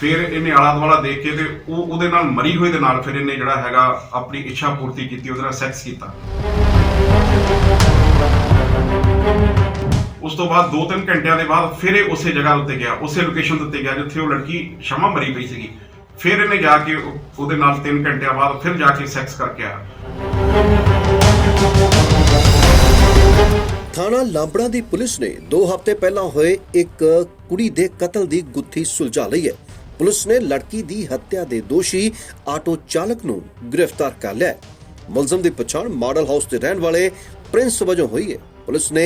ਫਿਰ ਇਹਨੇ ਆਲਾ ਦੁਆਲਾ ਦੇਖ ਕੇ ਤੇ ਉਹ ਉਹਦੇ ਨਾਲ ਮਰੀ ਹੋਏ ਦੇ ਨਾਲ ਫਿਰ ਇਹਨੇ ਜਿਹੜਾ ਹੈਗਾ ਆਪਣੀ ਇੱਛਾ ਪੂਰਤੀ ਕੀਤੀ, ਉਹਦੇ ਨਾਲ ਸੈਕਸ ਕੀਤਾ। ਉਸ ਤੋਂ ਬਾਅਦ 2-3 ਘੰਟਿਆਂ ਦੇ ਬਾਅਦ ਫਿਰ ਇਹ ਉਸੇ ਜਗ੍ਹਾ ਉੱਤੇ ਗਿਆ, ਉਸੇ ਲੋਕੇਸ਼ਨ ਉੱਤੇ ਗਿਆ ਜਿੱਥੇ ਉਹ ਲੜਕੀ ਸ਼ਮਾ ਮਰੀ ਪਈ ਸੀਗੀ। ਫਿਰ ਇਹਨੇ ਜਾ ਕੇ ਉਹ- ਉਹਦੇ ਨਾਲ 3 ਘੰਟਿਆਂ ਬਾਅਦ ਫਿਰ ਜਾ ਕੇ ਸੈਕਸ ਕਰਕੇ ਆਇਆ। ਥਾਣਾ ਲਾਂਬੜਾ ਦੀ ਪੁਲਿਸ ਨੇ 2 ਹਫ਼ਤੇ ਪਹਿਲਾਂ ਹੋਏ ਇੱਕ ਕੁੜੀ ਦੇ ਕਤਲ ਦੀ ਗੁੱਥੀ ਸੁਲਝਾ ਲਈ ਹੈ। ਪੁਲਿਸ ਨੇ ਲੜਕੀ ਦੀ ਹੱਤਿਆ ਦੇ ਦੋਸ਼ੀ ਆਟੋ ਚਾਲਕ ਨੂੰ ਗ੍ਰਿਫਤਾਰ ਕਰ ਲਿਆ ਮੁਲਜ਼ਮ ਦੀ ਪਛਾਣ ਮਾਡਲ ਹਾਊਸ ਦੇ ਰਹਿਣ ਵਾਲੇ ਪ੍ਰਿੰਸ ਵਜੋਂ ਹੋਈ ਹੈ। ਪੁਲਿਸ ਨੇ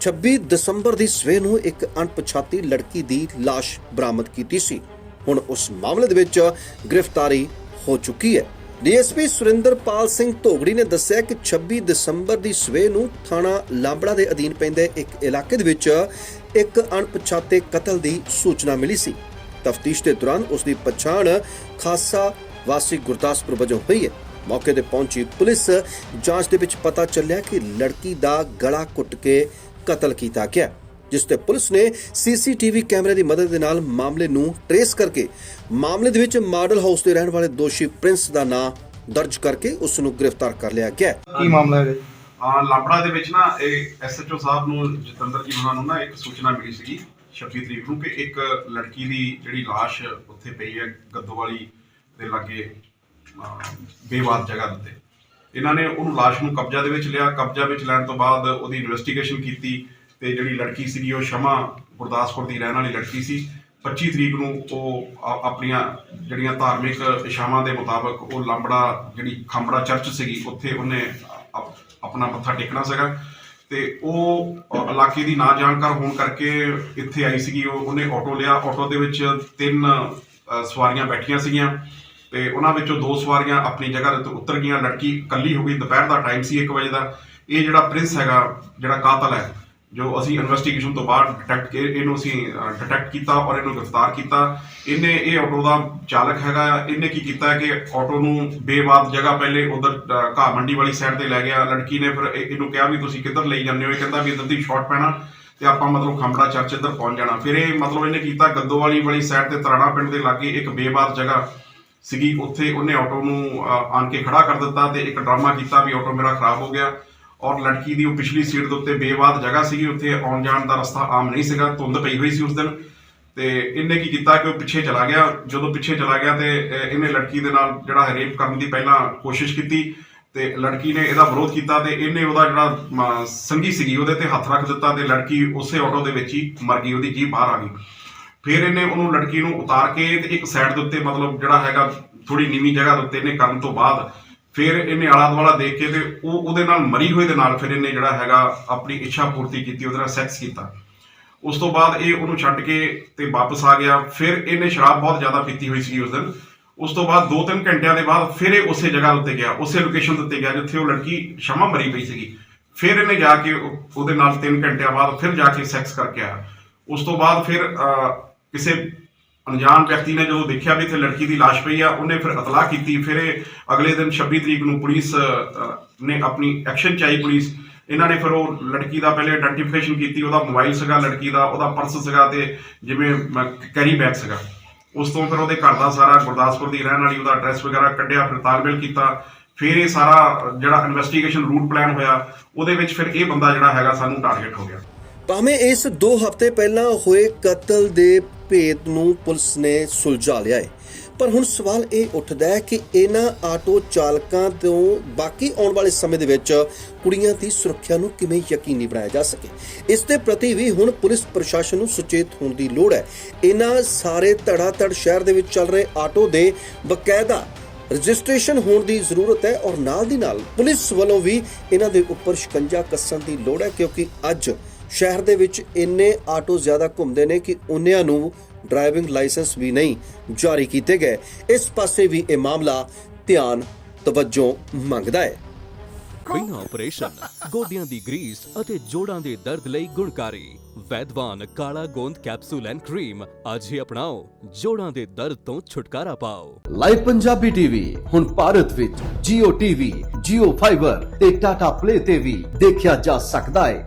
26 ਦਸੰਬਰ ਦੀ ਸਵੇਰ ਨੂੰ ਇੱਕ ਅਣਪਛਾਤੀ ਲੜਕੀ ਦੀ ਲਾਸ਼ ਬਰਾਮਦ ਕੀਤੀ ਸੀ। ਹੁਣ ਉਸ ਮਾਮਲੇ ਦੇ ਵਿੱਚ ਗ੍ਰਿਫਤਾਰੀ ਹੋ ਚੁੱਕੀ ਹੈ। ਡੀਐਸਪੀ ਸੁਰਿੰਦਰਪਾਲ ਸਿੰਘ ਧੋਗੜੀ ਨੇ ਦੱਸਿਆ ਕਿ 26 ਦਸੰਬਰ ਦੀ ਸਵੇਰ ਨੂੰ ਥਾਣਾ ਲਾਂਬੜਾ ਦੇ ਅਧੀਨ ਪੈਂਦੇ ਇੱਕ ਇਲਾਕੇ ਦੇ ਵਿੱਚ ਇੱਕ ਅਣਪਛਾਤੇ ਕਤਲ ਦੀ ਸੂਚਨਾ ਮਿਲੀ ਸੀ। ਤਫਤੀਸ਼ ਦੇ ਦੌਰਾਨ ਉਸ ਦੀ ਪਛਾਣ ਖਾਸਾ ਵਾਸੀ ਗੁਰਦਾਸਪੁਰ ਵਜੋਂ ਹੋਈ ਹੈ ਮੌਕੇ ਤੇ ਪਹੁੰਚੀ ਪੁਲਿਸ ਜਾਂਚ ਦੇ ਵਿੱਚ ਪਤਾ ਚੱਲਿਆ ਕਿ ਲੜਕੀ ਦਾ ਗਲਾ ਘੁੱਟ ਕੇ ਕਤਲ ਕੀਤਾ ਗਿਆ ਜਿਸ ਤੇ ਪੁਲਿਸ ਨੇ ਸੀਸੀਟੀਵੀ ਕੈਮਰੇ ਦੀ ਮਦਦ ਦੇ ਨਾਲ ਮਾਮਲੇ ਨੂੰ ਟਰੇਸ ਕਰਕੇ ਮਾਮਲੇ ਦੇ ਵਿੱਚ ਮਾਡਲ ਹਾਊਸ ਦੇ ਰਹਿਣ ਵਾਲੇ ਦੋਸ਼ੀ ਪ੍ਰਿੰਸ ਦਾ ਨਾਂ ਦਰਜ ਕਰਕੇ ਉਸ ਨੂੰ ਗ੍ਰਿਫਤਾਰ ਕਰ ਲਿਆ ਗਿਆ। ਕੀ ਮਾਮਲਾ ਹੈ ਜੀ ਆ ਲਾਪੜਾ ਦੇ ਵਿੱਚ ਨਾ ਇਹ ਐਸਐਚਓ ਸਾਹਿਬ ਨੂੰ ਜਤਿੰਦਰ ਜੀ ਉਹਨਾਂ ਨੂੰ ਨਾ ਇੱਕ ਸੂਚਨਾ ਮਿਲੀ ਸੀਗੀ 26 ਤਰੀਕ ਨੂੰ ਕਿ ਇੱਕ ਲੜਕੀ ਦੀ ਜਿਹੜੀ ਲਾਸ਼ ਉੱਥੇ ਪਈ ਹੈ ਗੱਦੋਵਾਲੀ ਦੇ ਲਾਗੇ ਬੇਵਾਦ ਜਗ੍ਹਾ ਦੇ ਇਹਨਾਂ ਨੇ ਉਹਨੂੰ ਲਾਸ਼ ਨੂੰ ਕਬਜ਼ਾ ਦੇ ਵਿੱਚ ਲਿਆ। ਕਬਜ਼ਾ ਵਿੱਚ ਲੈਣ ਤੋਂ ਬਾਅਦ ਉਹਦੀ ਇਨਵੈਸਟੀਗੇਸ਼ਨ ਕੀਤੀ ਤੇ ਜਿਹੜੀ ਲੜਕੀ ਸੀਗੀ ਉਹ ਸ਼ਮਾ ਗੁਰਦਾਸਪੁਰ ਦੀ ਰਹਿਣ ਵਾਲੀ ਲੜਕੀ ਸੀ। 25 ਤਰੀਕ ਨੂੰ ਉਹ ਆਪਣੀਆਂ ਜਿਹੜੀਆਂ ਧਾਰਮਿਕ ਇਸ਼ਾਵਾਂ ਦੇ ਮੁਤਾਬਕ ਉਹ ਲਾਂਬੜਾ ਜਿਹੜੀ ਖਾਂਬੜਾ ਚਰਚ ਸੀਗੀ, ਉੱਥੇ ਉਹਨੇ ਆਪਣਾ ਮੱਥਾ ਟੇਕਣਾ ਸੀਗਾ। ਤੇ ਉਹ ਇਲਾਕੇ ਦੀ ਨਾ ਜਾਣਕਾਰ ਹੋਣ ਕਰਕੇ ਇੱਥੇ ਆਈ ਸੀਗੀ, ਉਹ, ਉਹਨੇ ਆਟੋ ਲਿਆ। ਆਟੋ ਦੇ ਵਿੱਚ ਤਿੰਨ ਸਵਾਰੀਆਂ ਬੈਠੀਆਂ ਸੀਗੀਆਂ। ਤੇ ਉਹਨਾਂ ਵਿੱਚੋਂ ਦੋ ਸਵਾਰੀਆਂ ਆਪਣੀ ਜਗ੍ਹਾ ਦੇ ਉੱਤੇ ਉਤਰ ਗਈਆਂ। ਲੜਕੀ ਇਕੱਲੀ ਹੋ ਗਈ। ਦੁਪਹਿਰ ਦਾ ਟਾਈਮ ਸੀ 1 ਵਜੇ ਦਾ। ਇਹ ਜਿਹੜਾ ਪ੍ਰਿੰਸ ਹੈਗਾ, ਜਿਹੜਾ ਕਾਤਲ ਹੈ ਜੋ ਅਸੀਂ ਇਨਵੈਸਟੀਗੇਸ਼ਨ ਤੋਂ ਬਾਅਦ ਡਿਟੈਕਟ ਇਹਨੂੰ ਅਸੀਂ ਡਿਟੈਕਟ ਕੀਤਾ ਔਰ ਇਹਨੂੰ ਗ੍ਰਿਫਤਾਰ ਕੀਤਾ। ਇਹਨੇ, ਇਹ ਆਟੋ ਦਾ ਚਾਲਕ ਹੈਗਾ, ਇਹਨੇ ਕੀ ਕੀਤਾ ਕਿ ਆਟੋ ਨੂੰ ਬੇਵਾਦ ਜਗ੍ਹਾ ਪਹਿਲੇ ਉਧਰ ਘਾਹ ਮੰਡੀ ਵਾਲੀ ਸਾਈਡ ਤੇ ਲੈ ਗਿਆ। ਲੜਕੀ ਨੇ ਫਿਰ ਇਹਨੂੰ ਕਿਹਾ ਵੀ ਤੁਸੀਂ ਕਿੱਧਰ ਲਈ ਜਾਂਦੇ ਹੋ? ਇਹ ਕਹਿੰਦਾ ਵੀ ਇੱਧਰ ਦੀ ਸ਼ਾਰਟ ਪੈਣਾ ਤੇ ਆਪਾਂ ਮਤਲਬ ਖੰਬੜਾ ਚਰਚ ਇੱਧਰ ਪਹੁੰਚ ਜਾਣਾ। ਫਿਰ ਇਹ ਮਤਲਬ ਇਹਨੇ ਕੀਤਾ ਗੱਦੋਵਾਲੀ ਵਾਲੀ ਸਾਈਡ ਤੇ ਤਰਾਣਾ ਪਿੰਡ ਦੇ ਲਾਗੇ ਇੱਕ ਬੇਵਾਦ ਜਗ੍ਹਾ ਸੀਗੀ। ਉੱਥੇ ਉਹਨੇ ਆਟੋ ਨੂੰ ਆਣ ਕੇ ਖੜਾ ਕਰ ਦਿੱਤਾ ਤੇ ਇੱਕ ਡਰਾਮਾ ਕੀਤਾ ਵੀ ਆਟੋ ਮੇਰਾ ਖਰਾਬ ਹੋ ਗਿਆ। ਔਰ ਲੜਕੀ ਦੀ ਉਹ ਪਿਛਲੀ ਸੀਟ ਦੇ ਉੱਤੇ ਬੇਵਾਦ ਜਗ੍ਹਾ ਸੀਗੀ ਉੱਥੇ ਆਉਣ ਜਾਣ ਦਾ ਰਸਤਾ ਆਮ ਨਹੀਂ ਸੀਗਾ ਧੁੰਦ ਪਈ ਹੋਈ ਸੀ ਉਸ ਦਿਨ। ਤੇ ਇਹਨੇ ਕੀ ਕੀਤਾ ਕਿ ਉਹ ਪਿੱਛੇ ਚਲਾ ਗਿਆ। ਜਦੋਂ ਪਿੱਛੇ ਚਲਾ ਗਿਆ ਤੇ ਇਹਨੇ ਲੜਕੀ ਦੇ ਨਾਲ ਜਿਹੜਾ ਰੇਪ ਕਰਨ ਦੀ ਪਹਿਲਾਂ ਕੋਸ਼ਿਸ਼ ਕੀਤੀ ਤੇ ਲੜਕੀ ਨੇ ਇਹਦਾ ਵਿਰੋਧ ਕੀਤਾ ਤੇ ਇਹਨੇ ਉਹਦਾ ਜਿਹੜਾ ਮ, ਸੰਗੀ ਸੀਗੀ ਉਹਦੇ ਤੇ ਹੱਥ ਰੱਖ ਦਿੱਤਾ ਤੇ ਲੜਕੀ ਉਸੇ ਆਟੋ ਦੇ ਵਿੱਚ ਹੀ ਮਰ ਗਈ ਉਹਦੀ ਜੀਭ ਬਾਹਰ ਆ ਗਈ। ਫਿਰ ਇਹਨੇ ਉਹਨੂੰ ਲੜਕੀ ਨੂੰ ਉਤਾਰ ਕੇ ਤੇ ਇੱਕ ਸਾਈਡ ਦੇ ਉੱਤੇ ਮਤਲਬ ਜਿਹੜਾ ਹੈਗਾ ਥੋੜੀ ਨੀਵੀਂ ਜਗ੍ਹਾ ਦੇ ਉੱਤੇ ਇਹਨੇ ਕਰਨ ਤੋਂ ਬਾਅਦ ਫਿਰ ਇਹਨੇ ਆਲਾ ਦੁਆਲਾ ਦੇਖ ਕੇ ਤੇ ਉਹ ਉਹਦੇ ਨਾਲ ਮਰੀ ਹੋਏ ਦੇ ਨਾਲ ਫਿਰ ਇਹਨੇ ਜਿਹੜਾ ਹੈਗਾ ਆਪਣੀ ਇੱਛਾ ਪੂਰਤੀ ਕੀਤੀ, ਉਹਦੇ ਨਾਲ ਸੈਕਸ ਕੀਤਾ। ਉਸ ਤੋਂ ਬਾਅਦ ਇਹ ਉਹਨੂੰ ਛੱਡ ਕੇ ਤੇ ਵਾਪਸ ਆ ਗਿਆ। ਫਿਰ ਇਹਨੇ ਸ਼ਰਾਬ ਬਹੁਤ ਜ਼ਿਆਦਾ ਪੀਤੀ ਹੋਈ ਸੀ ਉਸ ਦਿਨ। ਉਸ ਤੋਂ ਬਾਅਦ 2-3 ਘੰਟਿਆਂ ਦੇ ਬਾਅਦ ਫਿਰ ਇਹ ਉਸੇ ਜਗ੍ਹਾ ਉੱਤੇ ਗਿਆ, ਉਸੇ ਲੋਕੇਸ਼ਨ ਦੇ ਉੱਤੇ ਗਿਆ ਜਿੱਥੇ ਉਹ ਲੜਕੀ ਸ਼ਮਾ ਮਰੀ ਪਈ ਸੀਗੀ। ਫਿਰ ਇਹਨੇ ਜਾ ਕੇ ਉਹਦੇ ਨਾਲ 3 ਘੰਟਿਆਂ ਬਾਅਦ ਫਿਰ ਜਾ ਕੇ ਸੈਕਸ ਕਰਕੇ ਆਇਆ। ਉਸ ਤੋਂ ਬਾਅਦ ਫਿਰ ਕਿਸੇ ਅਣਜਾਣ ਵਿਅਕਤੀ ਨੇ ਜਦੋਂ ਦੇਖਿਆ ਵੀ ਇੱਥੇ ਲੜਕੀ ਦੀ ਲਾਸ਼ ਪਈ ਆ, ਉਹਨੇ ਫਿਰ ਇਤਲਾਹ ਕੀਤੀ। ਫਿਰ ਇਹ ਅਗਲੇ ਦਿਨ 26 ਤਰੀਕ ਨੂੰ ਪੁਲਿਸ ਨੇ ਆਪਣੀ ਐਕਸ਼ਨ ਚਾਹੀ ਪੁਲਿਸ। ਇਹਨਾਂ ਨੇ ਫਿਰ ਉਹ ਲੜਕੀ ਦਾ ਪਹਿਲੇ ਆਇਡੈਂਟੀਫਿਕੇਸ਼ਨ ਕੀਤੀ, ਉਹਦਾ ਮੋਬਾਈਲ ਸੀਗਾ ਲੜਕੀ ਦਾ, ਉਹਦਾ ਪਰਸ ਸੀਗਾ ਤੇ ਜਿਵੇਂ ਕੈਰੀ ਬੈਗ ਸੀਗਾ। ਉਸ ਤੋਂ ਫਿਰ ਉਹਦੇ ਘਰ ਦਾ ਸਾਰਾ ਗੁਰਦਾਸਪੁਰ ਦੀ ਰਹਿਣ ਵਾਲੀ, ਉਹਦਾ ਐਡਰੈਸ ਵਗੈਰਾ ਕੱਢਿਆ, ਫਿਰ ਤਾਲਮੇਲ ਕੀਤਾ। ਫਿਰ ਇਹ ਸਾਰਾ ਜਿਹੜਾ ਇਨਵੈਸਟੀਗੇਸ਼ਨ ਰੂਟ ਪਲਾਨ ਹੋਇਆ, ਉਹਦੇ ਵਿੱਚ ਫਿਰ ਇਹ ਬੰਦਾ ਜਿਹੜਾ ਹੈਗਾ ਸਾਨੂੰ ਟਾਰਗੇਟ ਹੋ ਗਿਆ। ਭਾਵੇਂ ਇਸ 2 ਹਫ਼ਤੇ ਪਹਿਲਾਂ ਹੋਏ ਕਤਲ ਦੇ ਭੇਦ ਨੂੰ ਪੁਲਿਸ ਨੇ ਸੁਲਝਾ ਲਿਆ ਹੈ ਪਰ ਹੁਣ ਸਵਾਲ ਇਹ ਉੱਠਦਾ ਹੈ ਕਿ ਇਹਨਾਂ ਆਟੋ ਚਾਲਕਾਂ ਤੋਂ ਬਾਕੀ ਆਉਣ ਵਾਲੇ ਸਮੇਂ ਦੇ ਵਿੱਚ ਕੁੜੀਆਂ ਦੀ ਸੁਰੱਖਿਆ ਨੂੰ ਕਿਵੇਂ ਯਕੀਨੀ ਬਣਾਇਆ ਜਾ ਸਕੇ? ਇਸ ਦੇ ਪ੍ਰਤੀ ਵੀ ਹੁਣ ਪੁਲਿਸ ਪ੍ਰਸ਼ਾਸਨ ਨੂੰ ਸੁਚੇਤ ਹੋਣ ਦੀ ਲੋੜ ਹੈ। ਇਹਨਾਂ ਸਾਰੇ ਧੜਾਧੜ ਸ਼ਹਿਰ ਦੇ ਵਿੱਚ ਚੱਲ ਰਹੇ ਆਟੋ ਦੇ ਬਕਾਇਦਾ ਰਜਿਸਟ੍ਰੇਸ਼ਨ ਹੋਣ ਦੀ ਜ਼ਰੂਰਤ ਹੈ ਔਰ ਨਾਲ ਦੀ ਨਾਲ ਪੁਲਿਸ ਵੱਲੋਂ ਵੀ ਇਹਨਾਂ ਦੇ ਉੱਪਰ ਸ਼ਿਕੰਜਾ ਕੱਸਣ ਦੀ ਲੋੜ ਹੈ, ਕਿਉਂਕਿ ਅੱਜ ਸ਼ਹਿਰ ਦੇ ਵਿੱਚ ਇੰਨੇ ਆਟੋ ਜ਼ਿਆਦਾ ਘੁੰਮਦੇ ਨੇ ਕਿ ਉਹਨਿਆਂ ਨੂੰ ਡਰਾਈਵਿੰਗ ਲਾਇਸੈਂਸ ਵੀ ਨਹੀਂ ਜਾਰੀ ਕੀਤੇ ਗਏ। ਇਸ ਪਾਸੇ ਵੀ ਇਹ ਮਾਮਲਾ ਧਿਆਨ ਤਵੱਜੋ ਮੰਗਦਾ ਹੈ। ਬਿਨਾਂ ਆਪਰੇਸ਼ਨ ਗੋਡਿਆਂ ਦੀ ਗਰੀਸ ਅਤੇ ਜੋੜਾਂ ਦੇ ਦਰਦ ਲਈ ਗੁਣਕਾਰੀ। ਵੈਦਵਾਨ ਕਾਲਾ ਗੋਂਦ ਕੈਪਸੂਲ ਐਂਡ ਕਰੀਮ ਅੱਜ ਹੀ ਅਪਣਾਓ। ਜੋੜਾਂ ਦੇ ਦਰਦ ਤੋਂ ਛੁਟਕਾਰਾ ਪਾਓ। ਲਾਈਵ ਪੰਜਾਬੀ ਟੀਵੀ ਹੁਣ ਭਾਰਤ ਵਿੱਚ Jio TV, Jio Fiber ਤੇ Tata Play ਤੇ ਵੀ ਦੇਖਿਆ ਜਾ ਸਕਦਾ ਹੈ।